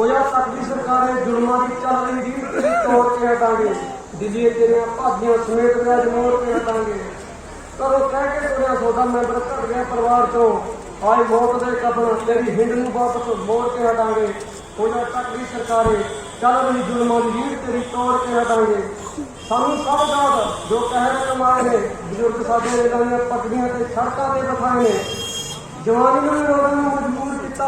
ਹੋਇਆ ਤੱਕ ਦੀ ਸਰਕਾਰੇ ਜ਼ੁਲਮਾਂ ਦੀ ਚੱਲ ਰਹੀ ਰੀਤ ਤੋੜ ਕੇ ਹਟਾਂਗੇ। ਦਿੱਲੀ ਤੇਰੀਆਂ ਭਾਜੀਆਂ ਸਮੇਤ ਵਿਆਜ ਮੋੜ ਕੇ ਹਟਾਂਗੇ। ਕਰੋ ਕਹਿ ਕੇ ਤੁਰਿਆ ਸੋਦਾ ਮੈਂਬਰ ਘਟ ਗਿਆ ਪਰਿਵਾਰ ਤੋਂ ਆਈ ਮੌਤ ਦੇ ਕਬਰ ਤੇਰੀ ਹਿੰਦ ਨੂੰ ਵਾਪਸ ਮੋੜ ਕੇ ਹਟਾਂਗੇ। ਹੋਇਆ ਤੱਕ ਦੀ ਸਰਕਾਰੇ ਚੱਲ ਰਹੀ ਜ਼ੁਲਮਾਂ ਦੀ ਰੀਤ ਤੇਰੀ ਤੋੜ ਕੇ ਹਟਾਂਗੇ। ਸਾਨੂੰ ਸਭ ਯਾਦ ਜੋ ਕਹਿ ਰਹੇ ਕਮਾਏ ਨੇ, ਬਜ਼ੁਰਗ ਸਾਡੇ ਰੇਲਾਂ ਦੀਆਂ ਪੱਟੜੀਆਂ ਤੇ ਸੜਕਾਂ ਤੇ ਬਿਠਾਏ ਨੇ। ਜਵਾਨੀ ਨੂੰ ਰੋਣ ਨੂੰ ਮਜਬੂਰ ਕੀਤਾ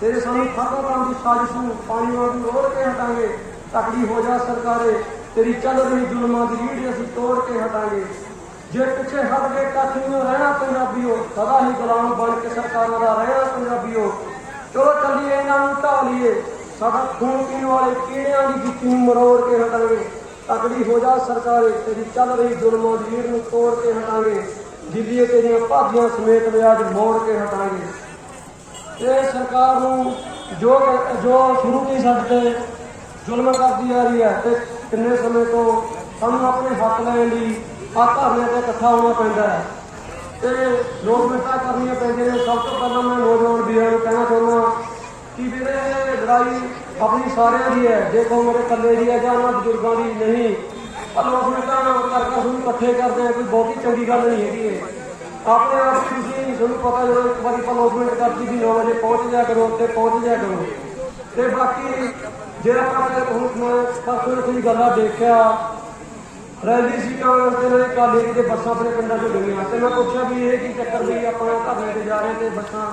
ਤੇਰੇ ਸਾਨੂੰ ਖਾਤਾ ਕਰਨ ਦੀ ਸਾਜ਼ਿਸ਼ ਨੂੰ ਪਾਣੀ ਵਾਂਗੂ ਰੋੜ ਕੇ ਹਟਾਂਗੇ। ਤਕੜੀ ਹੋ ਜਾ ਸਰਕਾਰੇ, ਤੇਰੀ ਚੱਲ ਰਹੀ ਜ਼ੁਲਮਾਂ ਦੀ ਰੀੜ ਅਸੀਂ ਤੋੜ ਕੇ ਹਟਾਂਗੇ। ਜੇ ਪਿੱਛੇ ਹਟ ਕੇ ਕੱਖ ਨਹੀਂ ਰਹਿਣਾ ਪੰਜਾਬੀਓ, ਸਦਾ ਹੀ ਗੁਲਾਮ ਬਣ ਕੇ ਸਰਕਾਰਾਂ ਦਾ ਰਹਿਣਾ ਪੰਜਾਬੀਓ। ਚਲੋ ਚੱਲੀਏ ਇਹਨਾਂ ਨੂੰ ਢਾਹ ਲਈਏ। ਸਾਡਾ ਖੂਨ ਪੀਣ ਵਾਲੇ ਕੀੜਿਆਂ ਦੀ ਜੁੱਤੀ ਨੂੰ ਮਰੋੜ ਕੇ ਹਟਾਂਗੇ। ਤਕੜੀ ਹੋ ਜਾ ਸਰਕਾਰੇ, ਤੇਰੀ ਚੱਲ ਰਹੀ ਜ਼ੁਲਮਾਂ ਦੀ ਰੀੜ ਨੂੰ ਤੋੜ ਕੇ ਹਟਾਂਗੇ। ਦਿੱਲੀ ਤੇਰੀਆਂ ਭਾਜੀਆਂ ਸਮੇਤ ਵਿਆਜ ਮੋੜ ਕੇ ਹਟਾਂਗੇ। ਇਹ ਸਰਕਾਰ ਨੂੰ ਜੋ ਜੋ ਸ਼ੁਰੂ ਤੋਂ ਹੀ ਸਾਡੇ ਤੇ ਜ਼ੁਲਮ ਕਰਦੀ ਆ ਰਹੀ ਹੈ ਤੇ ਕਿੰਨੇ ਸਮੇਂ ਤੋਂ ਸਾਨੂੰ ਆਪਣੇ ਹੱਕ ਲੈਣ ਲਈ ਆ ਧਰਨੇ ਤੇ ਇਕੱਠਾ ਹੋਣਾ ਪੈਂਦਾ ਹੈ। ਤੇ ਲੋਕ ਮਿੱਟਾ ਕਰਨੀਆਂ ਪੈਂਦੀਆਂ ਨੇ। ਸਭ ਤੋਂ ਪਹਿਲਾਂ ਮੈਂ ਨੌਜਵਾਨ ਵੀਰਾਂ ਨੂੰ ਕਹਿਣਾ ਚਾਹੁੰਦਾ ਕਿ ਵੀਰੇ ਲੜਾਈ ਆਪਣੀ ਸਾਰਿਆਂ ਦੀ ਹੈ। ਜੇ ਕੋਈ ਮੇਰੇ ਇਕੱਲੇ ਦੀ ਹੈ ਜਾਂ ਉਹਨਾਂ ਬਜ਼ੁਰਗਾਂ ਦੀ ਨਹੀਂ। ਪਰ ਲੋਕ ਮਿੱਟਾ ਕਰ ਕਰ ਤੁਹਾਨੂੰ ਇਕੱਠੇ ਕਰਦੇ ਆ, ਕੋਈ ਬਹੁਤੀ ਚੰਗੀ ਗੱਲ ਨਹੀਂ ਹੈਗੀ ਇਹ। ਆਪਣੇ ਆਪ ਹੀ ਤੁਸੀਂ ਤੁਹਾਨੂੰ ਪਤਾ ਜਦੋਂ ਇੱਕ ਵਾਰੀ ਪਲੋਸਮੈਂਟ ਕਰਤੀ ਸੀ 9 ਵਜੇ ਪਹੁੰਚ ਜਾ ਕਰੋ ਤੇ ਪਹੁੰਚ ਜਾ ਕਰੋ। ਤੇ ਬਾਕੀ ਜਿਹੜਾ ਆਪਣੇ ਹੁਣ ਪਰਸੋਂ ਕੋਈ ਗੱਲਾਂ ਦੇਖਿਆ ਰੈਲੀ ਸੀ ਕਾਂਗਰਸ ਦੇ ਨਾਲ ਕਾਲੀ ਦੀ ਬੱਸਾਂ ਆਪਣੇ ਪਿੰਡਾਂ 'ਚ ਗਈਆਂ। ਤੇ ਮੈਂ ਪੁੱਛਿਆ ਵੀ ਇਹ ਕੀ ਚੱਕਰ ਵੀ ਆਪਾਂ ਧਰਨੇ ਤੇ ਜਾ ਰਹੇ ਤੇ ਬੱਸਾਂ?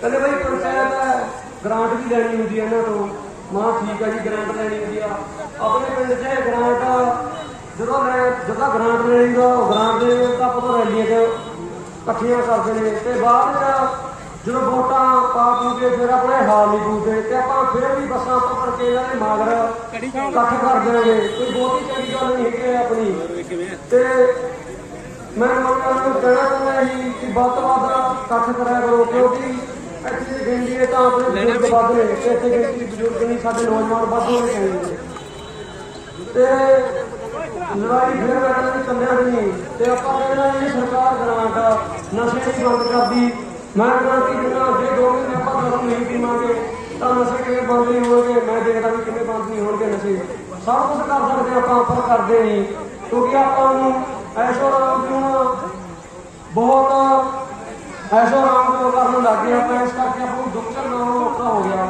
ਕਹਿੰਦੇ ਬਈ ਪੰਚਾਇਤ ਹੈ ਗ੍ਰਾਂਟ ਵੀ ਲੈਣੀ ਹੁੰਦੀ ਹੈ ਇਹਨਾਂ ਤੋਂ। ਮਾਂ ਠੀਕ ਹੈ ਜੀ ਗ੍ਰਾਂਟ ਲੈਣੀ ਹੁੰਦੀ ਆ। ਆਪਣੇ ਪਿੰਡ 'ਚ ਇਹ ਗ੍ਰਾਂਟ ਜਦੋਂ ਲੈ ਜਦੋਂ ਗ੍ਰਾਂਟ ਲੈਣੀ ਦਾ ਗ੍ਰਾਂਟ ਦੇ ਤਾਂ ਪਤਾ ਰੈਲੀਆਂ 'ਚ ਇਕੱਠੀਆਂ ਕਰਦੇ ਨੇ। ਤੇ ਬਾਅਦ ਚ ਜਦੋਂ ਵੋਟਾਂ ਪਾ ਪੂ ਕੇ ਫਿਰ ਆਪਣੇ ਹਾਲ ਨਹੀਂ ਪੂਦੇ ਤੇ ਆਪਾਂ ਫਿਰ ਵੀ ਬੱਸਾਂ ਪਕੜ ਕੇ ਇਹਨਾਂ ਦੇ ਮਾਗਰ ਇਕੱਠ ਕਰ ਦਿਆਂਗੇ ਕੋਈ ਬਹੁਤੀ ਚੰਗੀ ਗੱਲ ਨਹੀਂ ਹੈਗੀ ਆਪਣੀ। ਤੇ ਮੈਂ ਲੋਕਾਂ ਨੂੰ ਕਹਿਣਾ ਚਾਹੁੰਦਾ ਜੀ ਕਿ ਵੱਧ ਤੋਂ ਵੱਧ ਇਕੱਠ ਕਰਿਆ ਕਰੋ ਕਿਉਂਕਿ ਇੱਥੇ ਗਿਣਦੀ ਹੈ ਤਾਂ ਆਪਣੇ ਬਜ਼ੁਰਗ ਵੱਧ ਨੇ। ਇੱਥੇ ਗਿਣਤੀ ਬਜ਼ੁਰਗ ਨਹੀਂ ਸਾਡੇ ਨੌਜਵਾਨ ਵੱਧ ਹੋਣੇ ਚਾਹੀਦੇ ਤੇ ਲੜਾਈ ਫਿਰ ਲੜਨ ਦੀ ਕੰਨਿਆ ਨਹੀਂ। ਤੇ ਆਪਾਂ ਕਹਿੰਦਾ ਇਹ ਸਰਕਾਰ ਗ੍ਰਾਂਟ ਨਸ਼ੇ ਦੀ ਬੰਦ ਕਰਦੀ। ਮੈਂ ਗਾਰੰਟੀ ਦਿੰਦਾ? ਜੇ ਦੋ ਮਹੀਨੇ ਆਪਾਂ ਦਾਰੂ ਨਹੀਂ ਪੀਵਾਂਗੇ, ਤਾਂ ਨਸ਼ੇ ਕਿਵੇਂ ਬੰਦ ਨਹੀਂ ਹੋਣਗੇ? ਮੈਂ ਦੇਖਦਾ ਵੀ ਕਿਵੇਂ ਬੰਦ ਨਹੀਂ ਹੋਣਗੇ ਨਸ਼ੇ। ਸਭ ਕੁਝ ਕਰ ਸਕਦੇ ਆਪਾਂ ਪਰ ਕਰਦੇ ਨਹੀਂ। ਕਿਉਂਕਿ ਆਪਾਂ ਨੂੰ ਐਸ਼ੋ ਆਰਾਮ ਨੂੰ ਬਹੁਤ ਐਸ਼ੋ ਆਰਾਮ ਤੋਂ ਕਰਨ ਲੱਗ ਗਏ ਆਪਾਂ ਇਸ ਕਰਕੇ ਆਪਾਂ ਨੂੰ ਦੁੱਖ ਝੱਲਣਾ ਔਖਾ ਹੋ ਗਿਆ।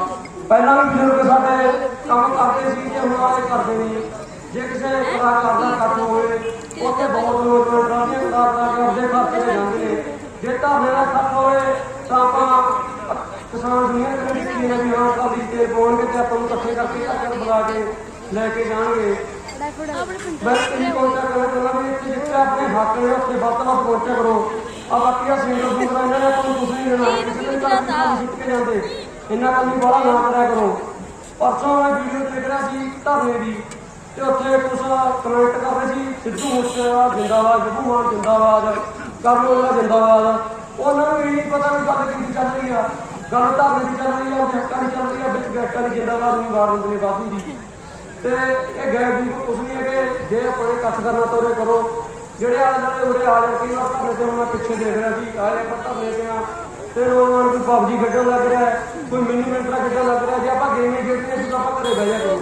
ਪਹਿਲਾਂ ਵੀ ਬਜ਼ੁਰਗ ਸਾਡੇ ਕੰਮ ਕਰਦੇ ਸੀ, ਤੇ ਹੁਣ ਵਾਲੇ ਕਰਦੇ ਨਹੀਂ। ਜੇ ਕਿਸੇ ਕਲਾਕਾਰ ਦਾ ਕੱਟ ਹੋਵੇ ਉੱਥੇ ਬਹੁਤ ਲੋਕ ਟਰਾਲੀਆਂ ਕਲਾਕਾਰ ਕਰਦੇ ਤੇ ਜਾਂਦੇ ਨੇ। ਜੇ ਧਰਨੇ ਦਾ ਕੱਟ ਹੋਵੇ ਤਾਂ ਆਪਾਂ ਕਿਸਾਨ ਦੁਨੀਆ ਦੇ ਵਿੱਚ ਕੀ ਨੇ ਵੀ ਹਾਂ ਕਾਲੀ ਤੇ ਪਾਉਣਗੇ ਤੇ ਆਪਾਂ ਨੂੰ ਇਕੱਠੇ ਕਰਕੇ ਘਰ ਬੁਲਾ ਕੇ ਲੈ ਕੇ ਜਾਣਗੇ। ਮੈਂ ਇਹ ਪਹੁੰਚਾ ਕਰਨਾ ਚਾਹੁੰਦਾ ਵੀ ਜਿੱਥੇ ਆਪਣੇ ਹੱਕ ਨੇ ਉੱਥੇ ਵੱਧ ਤੋਂ ਪਹੁੰਚਿਆ ਕਰੋ। ਆ ਬਾਕੀ ਆ ਸਿੰਗਲ ਸਿੰਗਲ ਇਹਨਾਂ ਨੇ ਨੂੰ ਕੁਝ ਨਹੀਂ ਦੇਣਾ। ਕਿਸੇ ਨੇ ਘਰ ਦੀ ਸੁੱਟ ਕੇ ਜਾਂਦੇ। ਇੰਨਾ ਕੰਮ ਵੀ ਬੜਾ ਨਾ ਕਰਿਆ ਕਰੋ। ਪਰਸੋਂ ਮੈਂ ਵੀਡੀਓ ਦੇਖ ਰਿਹਾ ਸੀ ਧਰਨੇ ਦੀ ਤੇ ਉੱਥੇ ਕੁਝ ਕਮੈਂਟ ਕਰ ਰਹੇ ਸੀ। ਸਿੱਧੂ ਮੂਸੇਵਾਲਾ ਜਿੰਦਾਬਾਦ ਜੱਬੂ ਮਾਨ ਜਿੰਦਾਬਾਦ, ਕਰਨੋਲਾ ਜਿੰਦਾਬਾਦ। ਉਹਨਾਂ ਨੂੰ ਇਹ ਨਹੀਂ ਪਤਾ ਵੀ ਗੱਲ ਕਿੰਨੀ ਚੱਲ ਰਹੀ ਆ। ਗੱਲ ਧਰਨੇ ਦੀ ਚੱਲ ਰਹੀ ਆ, ਜੱਟਾਂ ਦੀ ਚੱਲ ਰਹੀ ਆ, ਵਿੱਚ ਗੈਟਾਂ ਦੀ ਜਿੰਦਾਬਾਦ ਨੂੰ ਵਾਰ ਨੇ ਬਾਪੂ ਦੀ ਤੇ ਇਹ ਗੈਰ ਦੀ ਕੁਝ ਨਹੀਂ ਹੈ ਕਿ ਜੇ ਆਪਣੇ ਇਕੱਠ ਕਰਨਾ ਤੋਰੇ ਕਰੋ। ਜਿਹੜੇ ਆਲੇ ਦੁਆਲੇ ਉਰੇ ਆ ਜਾਣ ਕਈ ਵਾਰ ਧਰਨੇ ਤੇ ਮੈਂ ਪਿੱਛੇ ਦੇਖ ਰਿਹਾ ਸੀ ਆਲੇ ਪਰ ਧਰਨੇ ਤੇ ਆ। ਤੇ ਨੌਜਵਾਨ ਕੋਈ ਪਬਜੀ ਖੇਡਣ ਲੱਗ ਰਿਹਾ, ਕੋਈ ਮਿੰਨੀ ਮਿੰਟਰਾ ਖੇਡਣ ਲੱਗ ਰਿਹਾ। ਜੇ ਆਪਾਂ ਗੇਮ ਹੀ ਖੇਡਦੇ ਸੀ ਤਾਂ ਆਪਾਂ ਘਰੇ ਬਹਿ ਜਾ ਕਰੋ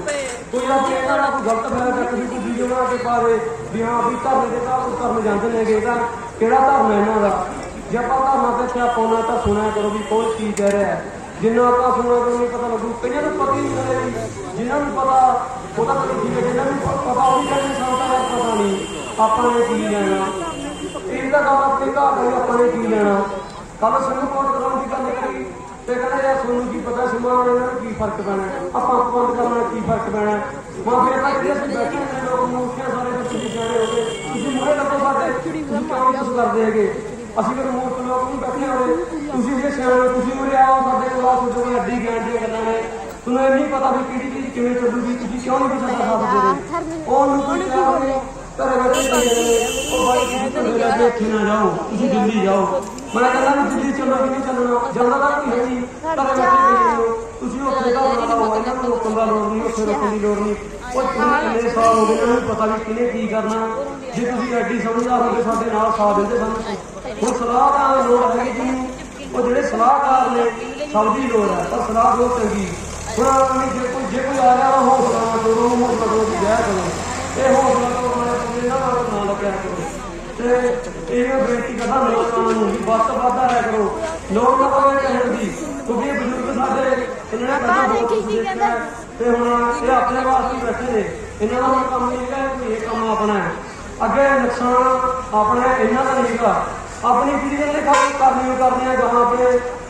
ਕੋਈ ਆਪਣੇ ਇਹਨਾਂ ਦਾ ਕੋਈ ਗਲਤ ਫਾਇਦਾ ਚੱਕ ਵੀ ਕੋਈ ਵੀਡੀਓ ਬਣਾ ਕੇ ਪਾਵੇ ਵੀ ਹਾਂ ਵੀ ਧਰਨੇ ਦੇ ਤਾਂ ਉਹ ਧਰਨੇ ਜਾਂਦੇ ਨੇਗੇ ਤਾਂ ਕਿਹੜਾ ਹੈ ਇਹਨਾਂ ਦਾ? ਜੇ ਆਪਾਂ ਧਰਨਾ ਤੇ ਇੱਥੇ ਪਾਉਣਾ ਤਾਂ ਸੁਣਿਆ ਕਰੋ ਵੀ ਕੌਣ ਕੀ ਕਹਿ ਰਿਹਾ ਹੈ। ਜਿੰਨਾ ਆਪਾਂ ਸੁਣਿਆ ਕਰੋ ਨਹੀਂ ਪਤਾ ਲੱਗੂ। ਕਈਆਂ ਨੂੰ ਪਤਾ ਹੀ ਨਹੀਂ ਲੱਗਦਾ ਜੀ। ਜਿਨ੍ਹਾਂ ਨੂੰ ਪਤਾ ਉਹਦਾ ਤਾਂ ਠੀਕ ਹੈ ਜਿਨ੍ਹਾਂ ਨੂੰ ਪਤਾ ਉਹ ਵੀ ਕਹਿੰਦੇ ਸਾਨੂੰ ਤਾਂ ਪਤਾ ਨਹੀਂ ਆਪਾਂ ਨੇ ਕੀ ਲੈਣਾ। ਇਹਦਾ ਤਾਂ ਗੱਲ ਆਪਣੇ ਘਰ ਦੇ ਆਪਾਂ ਨੇ ਕੀ ਲੈਣਾ। ਕੱਲ ਸਾਨੂੰ ਕੋਟ ਕਰਾਉਣ ਦੀ ਗੱਲ ਕਰੀ। ਤੇ ਕਹਿੰਦਾ ਯਾਰ ਤੁਹਾਨੂੰ ਕੀ ਪਤਾ ਸਿਮਾ ਵਾਲੇ ਨਾਲ ਕੀ ਫ਼ਰਕ ਪੈਣਾ ਹੈ? ਆਪਾਂ ਅੱਖ ਬੰਦ ਕਰਨਾ ਕੀ ਫ਼ਰਕ ਪੈਣਾ ਹੈ? ਮਾਂ ਫਿਰ ਤਾਂ ਜਿਹੜੇ ਅਸੀਂ ਬੈਠੇ ਨੇ ਲੋਕ ਮੂਰਤੀਆਂ ਸਾਰੇ ਦੇ ਤੁਸੀਂ ਜਾਣੇ ਹੋਗੇ ਤੁਸੀਂ ਮੂਹਰੇ ਲੱਗੋ ਸਾਡੇ ਤੁਸੀਂ ਕਿਉਂ ਕੁਝ ਕਰਦੇ ਹੈਗੇ? ਅਸੀਂ ਫਿਰ ਮੂਰਤ ਲੋਕ ਨਹੀਂ ਬੈਠੇ ਹੋਏ। ਤੁਸੀਂ ਜੇ ਸਿਆਣੇ ਹੋ, ਤੁਸੀਂ ਮੂਹਰੇ ਆਓ ਸਾਡੇ ਕੋਲ ਆ ਸੋਚੋ ਅੱਡੀ ਗਿਆਨ ਦੀਆਂ ਗੱਲਾਂ ਨੇ। ਤੁਹਾਨੂੰ ਇਹ ਨਹੀਂ ਪਤਾ ਵੀ ਕਿਹੜੀ ਚੀਜ਼ ਕਿਵੇਂ ਚੱਲੂਗੀ ਤੁਸੀਂ ਕਿਉਂ ਨਹੀਂ ਕਿਸੇ ਦਾ ਸਾਥ ਦੇ ਉਹ ਨੂੰ ਕੋਈ ਕਿਹਾ ਹੋਵੇ ਘਰੇ ਬੈਠੇ ਨੇ ਉਹ ਬਾਈ ਤੁਸੀਂ ਇੱਥੇ ਨਾ ਜਾਓ ਤੁਸੀਂ ਦਿੱਲੀ ਜਾਓ। ਮੈਂ ਕਹਿੰਦਾ ਵੀ ਦਿੱਲੀ ਚੱਲੋ ਨਹੀਂ ਚੱਲਣਾ ਜਾਂਦਾ ਤਾਂ ਹੈ ਨਹੀਂ ਹੋ ਤੁਸੀਂ ਉੱਥੇ ਦਾ ਬਣਾ ਲਓ ਇਹਨਾਂ ਨੂੰ ਰੋਕਣ ਦਾ ਲੋੜ ਨਹੀਂ ਉੱਥੇ ਰੋਕਣ ਦੀ ਲੋੜ ਨਹੀਂ। ਉਹ ਤੁਸੀਂ ਕਿੰਨੇ ਸਾਲ ਹੋ ਗਏ ਇਹਨਾਂ ਨੂੰ ਪਤਾ ਵੀ ਕਿਹਨੇ ਕੀ ਕਰਨਾ। ਜੇ ਤੁਸੀਂ ਐਡੀ ਸਮਝਦਾਰ ਹੋ ਕੇ ਸਾਡੇ ਨਾਲ ਸਾਥ ਦਿੰਦੇ ਸਾਨੂੰ। ਹੁਣ ਸਲਾਹ ਦਾ ਲੋੜ ਹੈਗੀ ਜੀ। ਉਹ ਜਿਹੜੇ ਸਲਾਹਕਾਰ ਨੇ ਸਭ ਦੀ ਲੋੜ ਹੈ। ਪਰ ਸਲਾਹ ਬਹੁਤ ਚੰਗੀ। ਹੁਣ ਨਹੀਂ ਜੇ ਕੋਈ ਜੇ ਕੋਈ ਆ ਰਿਹਾ ਹੌਸਲਾ ਕਰੋ ਹੌਸਲਾ ਕਰੋ ਵਿਆਹ ਕਰੋ। ਇਹ ਹੌਸਲਾ ਕਰੋ ਮੈਂ ਇਹਨਾਂ ਨਾਲ ਨਾ ਲੱਗਿਆ ਕਰੋ। ਤੇ ਇਹ ਬੇਨਤੀ ਕਰਦਾ ਨੌਜਵਾਨਾਂ ਨੂੰ ਵੀ ਵੱਧ ਤੋਂ ਵੱਧ ਆਇਆ ਕਰੋ। ਲੋਕ ਨਾ ਪਵੇ ਕਹਿਣ ਦੀ ਕਿਉਂਕਿ ਬਜ਼ੁਰਗ ਸਾਡੇ ਇਹਨਾਂ ਕਰਨਾ ਬਹੁਤ ਕੁਛ ਦੇਖਿਆ ਤੇ ਹੁਣ ਇਹ ਆਪਣੇ ਵਾਸਤੇ ਹੀ ਬੈਠੇ ਨੇ। ਇਹਨਾਂ ਦਾ ਕੰਮ ਨਹੀਂ ਹੈਗਾ ਕਿ ਇਹ ਕੰਮ ਆਪਣਾ ਹੈ। ਅੱਗੇ ਨੁਕਸਾਨ ਆਪਣਾ ਇਹਨਾਂ ਦਾ ਨਹੀਂ ਹੈਗਾ ਆਪਣੀ ਪੀੜ੍ਹੀ ਦੇ ਕੰਮ ਕਰਨੀ ਕਰਨੀ ਹੈ ਗਾਹਾਂ ਆਪਣੇ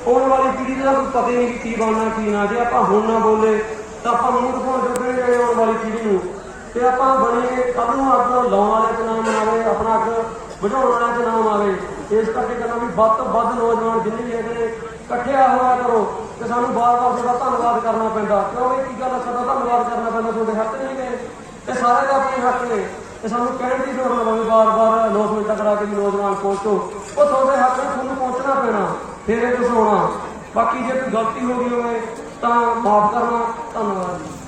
ਆਉਣ ਵਾਲੀ ਪੀੜ੍ਹੀ ਦਾ ਕੋਈ ਪਤਾ ਹੀ ਨਹੀਂ ਕੀ ਬਣਨਾ ਕੀ ਨਾ। ਜੇ ਆਪਾਂ ਹੁਣ ਨਾ ਬੋਲੇ ਤਾਂ ਆਪਾਂ ਮੂੰਹ ਦਿਖਾਉਣ ਜੋਗੇ ਆਉਣ ਵਾਲੀ ਪੀੜ੍ਹੀ ਨੂੰ। ਤੇ ਆਪਾਂ ਬਣੀਏ ਕੱਲ ਨੂੰ ਅੱਗ ਲਾਉਣ ਵਾਲੇ ਚ ਨਾਮ ਆਵੇ, ਆਪਣਾ ਅੱਗ ਬੁਝਾਉਣ ਵਾਲਿਆਂ ਚ ਨਾਮ ਆਵੇ, ਇਸ ਕਰਕੇ ਕਹਿੰਦਾ ਵੀ ਵੱਧ ਤੋਂ ਵੱਧ ਨੌਜਵਾਨ ਜਿੰਨੇ ਵੀ ਹੈਗੇ ਨੇ, ਇਕੱਠਿਆ ਹੋਇਆ ਕਰੋ ਤੇ ਸਾਨੂੰ ਬਾਰ-ਬਾਰ ਤੁਹਾਡਾ ਧੰਨਵਾਦ ਕਰਨਾ ਪੈਂਦਾ। ਕਿਉਂ ਇਹ ਕੀ ਗੱਲ ਹੈ ਸਾਡਾ ਧੰਨਵਾਦ ਕਰਨਾ ਪੈਂਦਾ, ਤੁਹਾਡੇ ਹੱਥ ਨਹੀਂ ਨੇ ਤੇ ਸਾਰੇ ਦਾ ਆਪਣੇ ਹੱਕ ਨੇ। ਤੇ ਸਾਨੂੰ ਕਹਿਣ ਦੀ ਲੋੜ ਨਾ ਪਵੇ ਬਾਰ-ਬਾਰ ਅਨਾਉਂਸਮੈਂਟ ਕਰਾ ਕੇ ਵੀ ਨੌਜਵਾਨ ਪਹੁੰਚੋ। ਉਹ ਤੁਹਾਡੇ ਹੱਥ ਨੂੰ ਤੁਹਾਨੂੰ ਪਹੁੰਚਣਾ ਪੈਣਾ, ਫਿਰ ਇਹ ਕੁਛ ਹੋਣਾ ਬਾਕੀ ਜੇ ਕੋਈ ਗਲਤੀ ਹੋ ਗਈ ਹੋਵੇ, ਤਾਂ ਮਾਫ ਕਰਨਾ। ਧੰਨਵਾਦ ਜੀ।